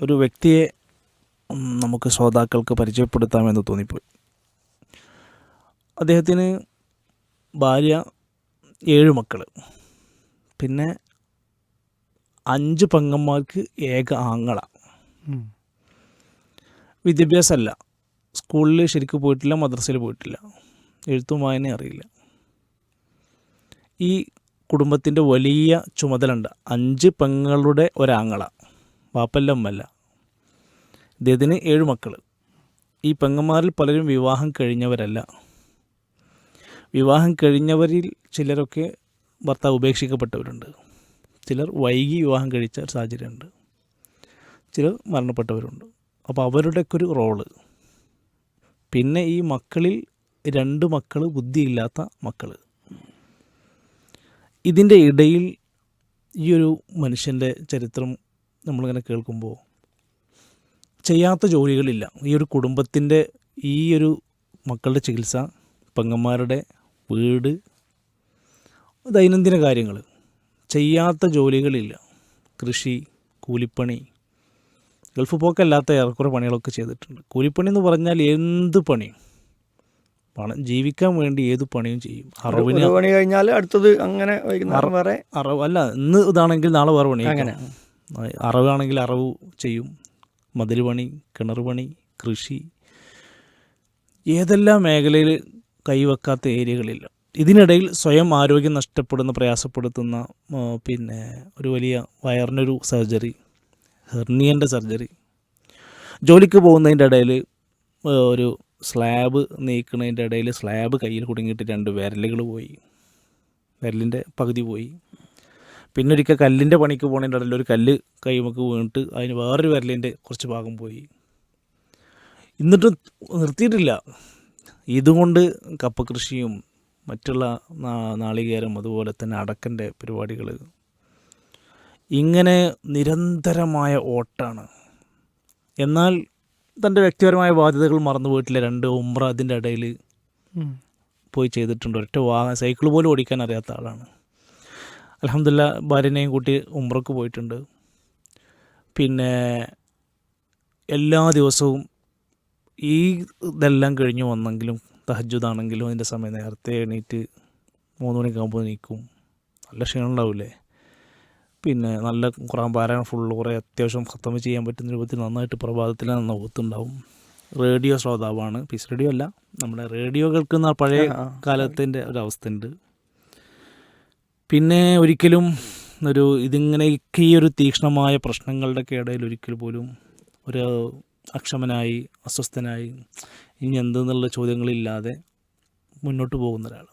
ഒരു വ്യക്തിയെ നമുക്ക് ശ്രോതാക്കൾക്ക് പരിചയപ്പെടുത്താമെന്ന് തോന്നിപ്പോയി. അദ്ദേഹത്തിന് ഭാര്യ ഏഴ് മക്കൾ പിന്നെ അഞ്ച് പെങ്ങന്മാർക്ക് ഏക ആങ്ങള. വിദ്യാഭ്യാസമല്ല സ്കൂളിൽ ശരിക്കും പോയിട്ടില്ല മദ്രസയിൽ പോയിട്ടില്ല. എഴുത്തും വായന അറിയില്ല. ഈ കുടുംബത്തിന്റെ വലിയ ചുമതലയുണ്ട് അഞ്ച് പെങ്ങളുടെ ഒരാങ്ങള. വാപ്പല്ല ഉമ്മല്ല ഇദ്ദേഹത്തിന് ഏഴ് മക്കൾ ഈ പെങ്ങന്മാരിൽ പലരും വിവാഹം കഴിഞ്ഞവരല്ല. വിവാഹം കഴിഞ്ഞവരിൽ ചിലരൊക്കെ ഭർത്താവ് ഉപേക്ഷിക്കപ്പെട്ടവരുണ്ട്. ചിലർ വൈകി വിവാഹം കഴിച്ച ഒരു സാഹചര്യമുണ്ട്. ചിലർ മരണപ്പെട്ടവരുണ്ട്. അപ്പോൾ അവരുടെയൊക്കെ ഒരു റോൾ. പിന്നെ ഈ മക്കളിൽ രണ്ട് മക്കൾ ബുദ്ധിയില്ലാത്ത മക്കൾ ഇതിന്റെ ഇടയിൽ ഈ ഒരു മനുഷ്യന്റെ ചരിത്രം നമ്മളിങ്ങനെ കേൾക്കുമ്പോൾ ചെയ്യാത്ത ജോലികളില്ല. ഈ ഒരു കുടുംബത്തിന്റെ ഈ ഒരു മക്കളുടെ ചികിത്സ പെങ്ങന്മാരുടെ വീട് ദൈനംദിന കാര്യങ്ങൾ ചെയ്യാത്ത ജോലികളില്ല. കൃഷി കൂലിപ്പണി ഗൾഫ് പോക്കല്ലാത്ത ഏറെക്കുറെ പണികളൊക്കെ ചെയ്തിട്ടുണ്ട്. കൂലിപ്പണി എന്ന് പറഞ്ഞാൽ എന്ത് പണിയും പണം ജീവിക്കാൻ വേണ്ടി ഏത് പണിയും ചെയ്യും? അറിവിന് പണി കഴിഞ്ഞാൽ അടുത്തത് അങ്ങനെ വൈകുന്നേരം വേറെ അറവ് അല്ല ഇന്ന് ഇതാണെങ്കിൽ നാളെ വേറെ പണി. അങ്ങനെ. അറവാണെങ്കിൽ അറവ് ചെയ്യും. മതിൽ പണി കിണർ പണി കൃഷി ഏതെല്ലാം മേഖലയിൽ കൈവെക്കാത്ത ഏരിയകളില്ല. ഇതിനിടയിൽ സ്വയം ആരോഗ്യം നഷ്ടപ്പെടുന്ന പ്രയാസപ്പെടുത്തുന്ന പിന്നെ ഒരു വലിയ വയറിനൊരു സർജറി ഹെർണിയന്റെ സർജറി ജോലിക്ക് പോകുന്നതിന്റെ ഇടയിൽ ഒരു സ്ലാബ് നീക്കുന്നതിന്റെ ഇടയിൽ സ്ലാബ് കയ്യിൽ കുടുങ്ങിയിട്ട് രണ്ട് വിരലുകൾ പോയി. വിരലിന്റെ പകുതി പോയി. പിന്നെ ഒരിക്കൽ കല്ലിന്റെ പണിക്ക് പോകണേന്റെ ഇടയിൽ ഒരു കല്ല് കൈമക്ക് വീണിട്ട് അതിന് വേറൊരു വിരലിന്റെ കുറച്ച് ഭാഗം പോയി. എന്നിട്ടും നിർത്തിയിട്ടില്ല. ഇതുകൊണ്ട് കപ്പ കൃഷിയും മറ്റുള്ള നാ- നാളികേരം അതുപോലെ തന്നെ അടക്കന്റെ പരിപാടികൾ ഇങ്ങനെ നിരന്തരമായ ഓട്ടാണ്. എന്നാൽ തന്റെ വ്യക്തിപരമായ ബാധ്യതകൾ മറന്നു പോയിട്ടില്ല. രണ്ട് ഉമ്ര അതിന്റെ ഇടയിൽ പോയി ചെയ്തിട്ടുണ്ട്. ഒറ്റ വാഹന സൈക്കിൾ പോലും ഓടിക്കാൻ അറിയാത്ത ആളാണ്. അലഹമില്ല ഭാര്യനെയും കൂട്ടി ഉംറക്ക് പോയിട്ടുണ്ട്. പിന്നെ എല്ലാ ദിവസവും ഈ ഇതെല്ലാം കഴിഞ്ഞ് വന്നെങ്കിലും തഹജുദാണെങ്കിലും അതിന്റെ സമയം നേരത്തെ എണീറ്റ് മൂന്ന് മണിക്കാകുമ്പോൾ നീക്കും നല്ല ക്ഷീണം ഉണ്ടാവില്ലേ? പിന്നെ നല്ല ഖുറാൻ പാരായണം ഫുൾ കുറേ അത്യാവശ്യം ഖത്തമ ചെയ്യാൻ പറ്റുന്ന രൂപത്തിൽ നന്നായിട്ട് പ്രഭാതത്തിൽ നന്ന ഓത്തുണ്ടാവും റേഡിയോ ശ്രോതാവാണ്. പീസ് റേഡിയോ അല്ല നമ്മുടെ റേഡിയോ കേൾക്കുന്ന പഴയ കാലത്തിന്റെ ഒരു കാലത്തിന്റെ ഒരവസ്ഥയുണ്ട്. പിന്നെ ഒരിക്കലും ഒരു ഇതിങ്ങനെയൊക്കെ ഈ ഒരു തീക്ഷ്ണമായ പ്രശ്നങ്ങളുടെ കേടയിൽ ഒരിക്കൽ പോലും ഒരു അക്ഷമനായി അസ്വസ്ഥനായി ഇനി എന്തെന്നുള്ള ചോദ്യങ്ങളില്ലാതെ മുന്നോട്ട് പോകുന്ന ഒരാൾ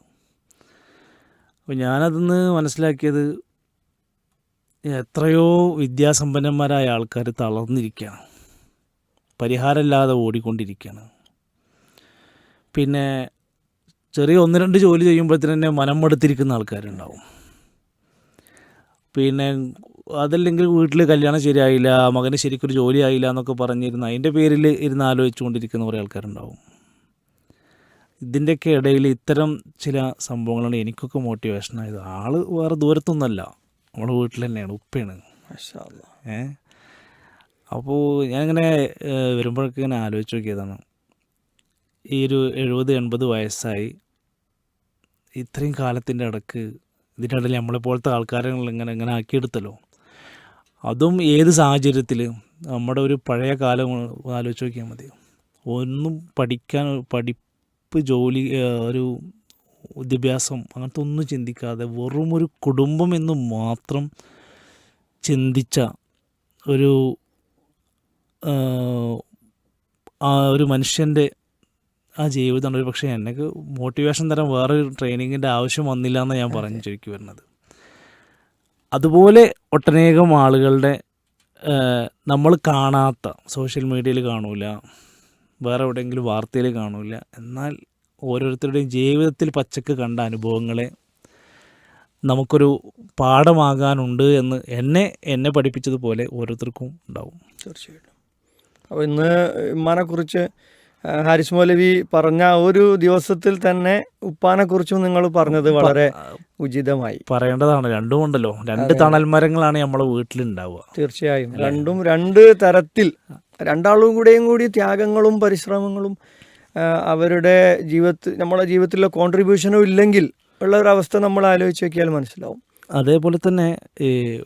അപ്പോൾ ഞാനതിന്ന് മനസ്സിലാക്കിയത് എത്രയോ വിദ്യാസമ്പന്നന്മാരായ ആൾക്കാർ തളർന്നിരിക്കുകയാണ്. പരിഹാരമില്ലാതെ ഓടിക്കൊണ്ടിരിക്കുകയാണ്. പിന്നെ ചെറിയ ഒന്ന് രണ്ട് ജോലി ചെയ്യുമ്പോഴത്തേന് തന്നെ മനം മടുത്തിരിക്കുന്ന ആൾക്കാരുണ്ടാവും. പിന്നെ അതല്ലെങ്കിൽ വീട്ടിൽ കല്യാണം ശരിയായില്ല മകന് ശരിക്കൊരു ജോലി ആയില്ല എന്നൊക്കെ പറഞ്ഞിരുന്ന അതിന്റെ പേരിൽ ഇരുന്ന് ആലോചിച്ചുകൊണ്ടിരിക്കുന്ന കുറേ ആൾക്കാരുണ്ടാവും. ഇതിന്റെയൊക്കെ ഇടയിൽ ഇത്തരം ചില സംഭവങ്ങളാണ് എനിക്കൊക്കെ മോട്ടിവേഷനായത് ആൾ വേറെ ദൂരത്തൊന്നുമല്ല നമ്മുടെ വീട്ടിൽ തന്നെയാണ് ഉപ്പയാണ്. ഏ? അപ്പോൾ ഞാനിങ്ങനെ വരുമ്പോഴൊക്കെ ഇങ്ങനെ ആലോചിച്ച് നോക്കിയതാണ്. ഈ ഒരു എഴുപത് എൺപത് വയസ്സായി ഇത്രയും കാലത്തിന്റെ ഇടയ്ക്ക് ഇതിന്റെ ഇടയിൽ നമ്മളെപ്പോലത്തെ ആൾക്കാരെ ഇങ്ങനെ ഇങ്ങനെ ആക്കിയെടുത്തല്ലോ. അതും ഏത് സാഹചര്യത്തിൽ നമ്മുടെ ഒരു പഴയ കാലം ആലോചിച്ച് നോക്കിയാൽ മതി. ഒന്നും പഠിക്കാൻ പഠിപ്പ് ജോലി ഒരു വിദ്യാഭ്യാസം അങ്ങനത്തെ ഒന്നും ചിന്തിക്കാതെ വെറും ഒരു കുടുംബം എന്ന് മാത്രം ചിന്തിച്ച ഒരു ആ ഒരു മനുഷ്യന്റെ ആ ജീവിതം ഒരു പക്ഷേ എനിക്ക് മോട്ടിവേഷൻ തരാൻ വേറൊരു ട്രെയിനിങ്ങിന്റെ ആവശ്യം വന്നില്ല എന്ന് ഞാൻ പറഞ്ഞു ചോദിക്കു വരുന്നത്. അതുപോലെ ഒട്ടനേകം ആളുകളുടെ നമ്മൾ കാണാത്ത സോഷ്യൽ മീഡിയയിൽ കാണൂല വേറെ എവിടെയെങ്കിലും വാർത്തയിൽ കാണൂല. എന്നാൽ ഓരോരുത്തരുടെയും ജീവിതത്തിൽ പച്ചക്ക് കണ്ട അനുഭവങ്ങളെ നമുക്കൊരു പാഠമാകാനുണ്ട് എന്ന് എന്നെ എന്നെ പഠിപ്പിച്ചതുപോലെ ഓരോരുത്തർക്കും ഉണ്ടാവും. തീർച്ചയായിട്ടും. അപ്പോൾ ഇന്ന് ഉമ്മാനെ കുറിച്ച് ആ, ഹാരിസ് മൗലവി പറഞ്ഞ ഒരു ദിവസത്തിൽ തന്നെ ഉപ്പാനെ കുറിച്ചും നിങ്ങൾ പറഞ്ഞത് വളരെ ഉചിതമായി. പറയേണ്ടതാണ്. രണ്ടും ഉണ്ടല്ലോ. രണ്ട് തണൽ മരങ്ങളാണ് നമ്മളെ വീട്ടിലുണ്ടാവുക. തീർച്ചയായും. രണ്ടും രണ്ട് തരത്തിൽ രണ്ടാളും കൂടെയും കൂടി ത്യാഗങ്ങളും പരിശ്രമങ്ങളും അവരുടെ ജീവിതത്തിൽ നമ്മളെ ജീവിതത്തിലെ കോൺട്രിബ്യൂഷനും ഇല്ലെങ്കിൽ ഉള്ള ഒരു അവസ്ഥ നമ്മൾ ആലോചിച്ച് നോക്കിയാൽ മനസ്സിലാവും. അതേപോലെ തന്നെ ഈ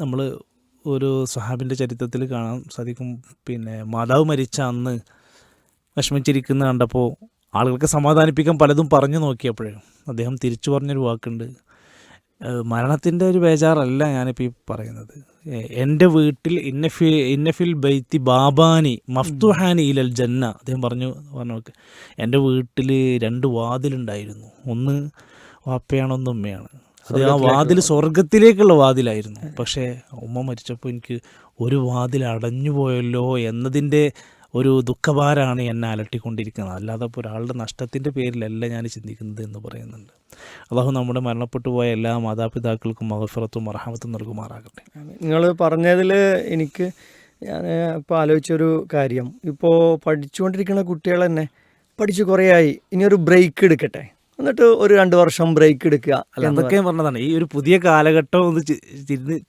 നമ്മൾ ഒരു സഹാബിന്റെ ചരിത്രത്തിൽ കാണാൻ സാധിക്കും. പിന്നെ മാതാവ് മരിച്ച അന്ന് വിഷമിച്ചിരിക്കുന്ന കണ്ടപ്പോൾ ആളുകൾക്ക് സമാധാനിപ്പിക്കാൻ പലതും പറഞ്ഞു നോക്കിയപ്പോഴേ അദ്ദേഹം തിരിച്ചു പറഞ്ഞൊരു വാക്കുണ്ട്. മരണത്തിന്റെ ഒരു ബേജാറല്ല ഞാനിപ്പോൾ ഈ പറയുന്നത് എന്റെ വീട്ടിൽ ഇന്നഫി ഇന്നഫിൽ ബൈത്തി ബാബാനി മഫ്തുഹാനി ഇലൽ ജന്ന. അദ്ദേഹം പറഞ്ഞു പറഞ്ഞു നോക്ക് എന്റെ വീട്ടിൽ രണ്ട് വാതിലുണ്ടായിരുന്നു. ഒന്ന് വാപ്പയാണ് ഒന്ന് ഉമ്മയാണ്. അത് ആ വാതിൽ സ്വർഗത്തിലേക്കുള്ള വാതിലായിരുന്നു. പക്ഷേ ഉമ്മ മരിച്ചപ്പോൾ എനിക്ക് ഒരു വാതിൽ അടഞ്ഞു പോയല്ലോ എന്നതിന്റെ ഒരു ദുഃഖഭാരമാണ് എന്നെ അലട്ടിക്കൊണ്ടിരിക്കുന്നത്. അല്ലാതെ ഇപ്പോൾ ഒരാളുടെ നഷ്ടത്തിന്റെ പേരിലല്ല ഞാൻ ചിന്തിക്കുന്നത് എന്ന് പറയുന്നുണ്ട്. അള്ളാഹു നമ്മുടെ മരണപ്പെട്ടു പോയ എല്ലാ മാതാപിതാക്കൾക്കും മഹഫറത്തും അർഹാമത്തും നൽകുമാറാകട്ടെ. നിങ്ങൾ പറഞ്ഞതിൽ എനിക്ക് ഞാൻ ഇപ്പോൾ ആലോചിച്ചൊരു കാര്യം. ഇപ്പോൾ പഠിച്ചുകൊണ്ടിരിക്കുന്ന കുട്ടികൾ തന്നെ പഠിച്ച് കുറേ ആയി ഇനി ഒരു ബ്രേക്ക് എടുക്കട്ടെ. എന്നിട്ട് ഒരു രണ്ട് വർഷം ബ്രേക്ക് എടുക്കുക. അല്ല അതൊക്കെ ഞാൻ പറഞ്ഞതാണ്. ഈ ഒരു പുതിയ കാലഘട്ടം ഒന്ന്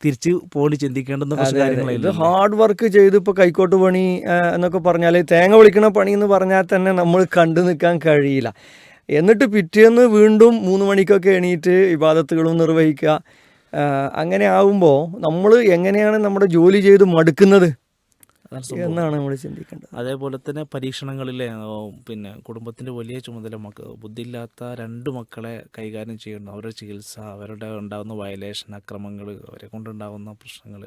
തിരിച്ച് പോയി ചിന്തിക്കേണ്ടുന്ന ഇത് ഹാർഡ് വർക്ക് ചെയ്ത് ഇപ്പോൾ കൈക്കോട്ട് പണി എന്നൊക്കെ പറഞ്ഞാൽ തേങ്ങ വിളിക്കണ പണി എന്ന് പറഞ്ഞാൽ തന്നെ നമ്മൾ കണ്ടു നിൽക്കാൻ കഴിയില്ല. എന്നിട്ട് പിറ്റേന്ന് വീണ്ടും മൂന്ന് മണിക്കൊക്കെ എണീറ്റ് വിവാദത്തുകളും നിർവഹിക്കുക അങ്ങനെ ആവുമ്പോൾ നമ്മൾ എങ്ങനെയാണ് നമ്മുടെ ജോലി ചെയ്ത് മടുക്കുന്നത്. എന്നാണ് നമ്മൾ ചിന്തിക്കേണ്ടത്. അതേപോലെ തന്നെ പരീക്ഷണങ്ങളിലെ പിന്നെ കുടുംബത്തിന്റെ വലിയ ചുമതല മക്ക ബുദ്ധിയില്ലാത്ത രണ്ട് മക്കളെ കൈകാര്യം ചെയ്യണം അവരുടെ ചികിത്സ അവരുടെ ഉണ്ടാകുന്ന വയലേഷൻ അക്രമങ്ങൾ അവരെ കൊണ്ടുണ്ടാകുന്ന പ്രശ്നങ്ങൾ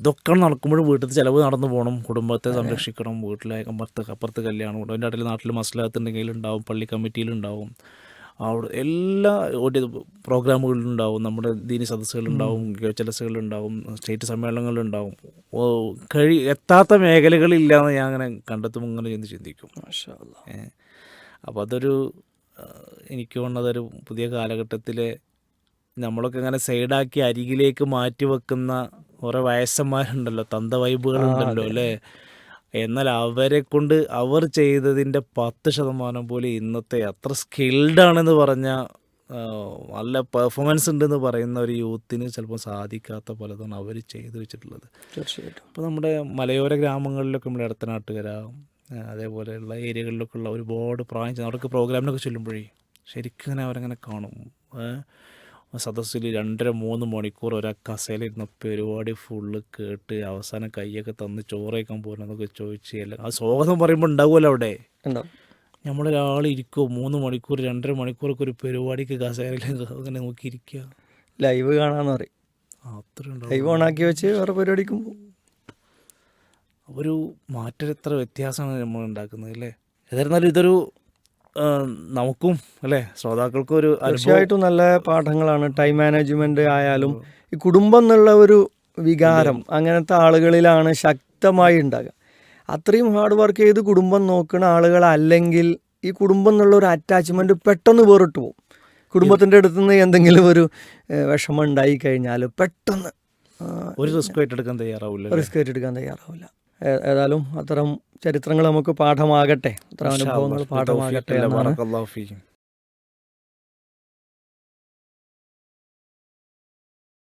ഇതൊക്കെ നടക്കുമ്പോഴും വീട്ടിൽ ചിലവ് നടന്നു പോകണം കുടുംബത്തെ സംരക്ഷിക്കണം. വീട്ടിലെ അപ്പുറത്ത് അപ്പുറത്ത് കല്യാണം അതിന്റെ ഇടയിൽ നാട്ടിൽ മസലാത്തുണ്ടെങ്കിൽ ഉണ്ടാവും പള്ളി കമ്മിറ്റിയിലുണ്ടാവും. അവിടെ എല്ലാ ഒരു പ്രോഗ്രാമുകളിലുണ്ടാവും നമ്മുടെ ദീനി സദസ്സുകളുണ്ടാവും ജലസുകളുണ്ടാവും സ്റ്റേറ്റ് സമ്മേളനങ്ങളുണ്ടാവും കഴി എത്താത്ത മേഖലകളില്ലാന്ന് ഞാൻ അങ്ങനെ കണ്ടെത്തുമ്പോൾ അങ്ങനെ ചെന്ന് ചിന്തിക്കും. അപ്പോൾ അതൊരു എനിക്ക് തോന്നുന്നതൊരു പുതിയ കാലഘട്ടത്തിലെ നമ്മളൊക്കെ ഇങ്ങനെ സൈഡാക്കി അരികിലേക്ക് മാറ്റി വെക്കുന്ന കുറേ വയസ്സന്മാരുണ്ടല്ലോ തന്ത വൈബുകളുണ്ടല്ലോ അല്ലേ? എന്നാൽ അവരെ കൊണ്ട് അവർ ചെയ്തതിന്റെ പത്ത് ശതമാനം പോലും ഇന്നത്തെ അത്ര സ്കിൽഡ് ആണെന്ന് പറഞ്ഞ നല്ല പെർഫോമൻസ് ഉണ്ടെന്ന് പറയുന്ന ഒരു യൂത്തിന് ചിലപ്പോൾ സാധിക്കാത്ത പലതാണ് അവർ ചെയ്തു വെച്ചിട്ടുള്ളത്. തീർച്ചയായിട്ടും. അപ്പോൾ നമ്മുടെ മലയോര ഗ്രാമങ്ങളിലൊക്കെ നമ്മുടെ അടുത്ത നാട്ടുകര അതേപോലെയുള്ള ഏരിയകളിലൊക്കെ ഉള്ള ഒരുപാട് പ്രായം അവർക്ക് പ്രോഗ്രാമിനൊക്കെ ചെല്ലുമ്പോഴേ ശരിക്കും അങ്ങനെ അവരങ്ങനെ കാണും. സദസ്സിൽ രണ്ടര മൂന്ന് മണിക്കൂർ ഒരാ കസേലിരുന്ന പരിപാടി ഫുള്ള് കേട്ട് അവസാനം കൈയൊക്കെ തന്ന് ചോറേക്കാൻ പോകുന്നതൊക്കെ ചോദിച്ച് എല്ലാം ആ സ്വാഗതം പറയുമ്പോൾ ഉണ്ടാവുമല്ലോ അവിടെ. നമ്മളൊരാൾ ഇരിക്കുമോ മൂന്ന് മണിക്കൂർ രണ്ടര മണിക്കൂറൊക്കെ ഒരു പരിപാടിക്ക് കസേരയിൽ അങ്ങനെ നോക്കിയിരിക്കുക ലൈവ് കാണാന്ന് പറയും. ലൈവ് ഓണാക്കി വെച്ച് വേറെ പരിപാടിക്കും ഒരു മാറ്റം എത്ര വ്യത്യാസമാണ് നമ്മൾ ഉണ്ടാക്കുന്നത് അല്ലേ? ഏതായിരുന്നാലും ഇതൊരു നമുക്കും അല്ലേ? ശ്രോതാക്കൾക്കും ഒരു തീർച്ചയായിട്ടും നല്ല പാഠങ്ങളാണ്. ടൈം മാനേജ്മെന്റ് ആയാലും ഈ കുടുംബം എന്നുള്ള ഒരു വികാരം അങ്ങനത്തെ ആളുകളിലാണ് ശക്തമായി ഉണ്ടാകുക. അത്രയും ഹാർഡ് വർക്ക് ചെയ്ത് കുടുംബം നോക്കുന്ന ആളുകളല്ലെങ്കിൽ ഈ കുടുംബം എന്നുള്ള ഒരു അറ്റാച്ച്മെന്റ് പെട്ടെന്ന് വേറിട്ട് പോകും. കുടുംബത്തിന്റെ അടുത്ത് നിന്ന് എന്തെങ്കിലും ഒരു വിഷമം ഉണ്ടായി കഴിഞ്ഞാൽ പെട്ടെന്ന് ഒരു റിസ്ക് ഏറ്റെടുക്കാൻ തയ്യാറാവില്ല റിസ്ക് ഏറ്റെടുക്കാൻ തയ്യാറാവില്ല. ഏതായാലും അത്തരം ചരിത്രങ്ങൾ നമുക്ക് പാഠമാകട്ടെ. അത്തരം അനുഭവങ്ങൾ പാഠമാകട്ടെ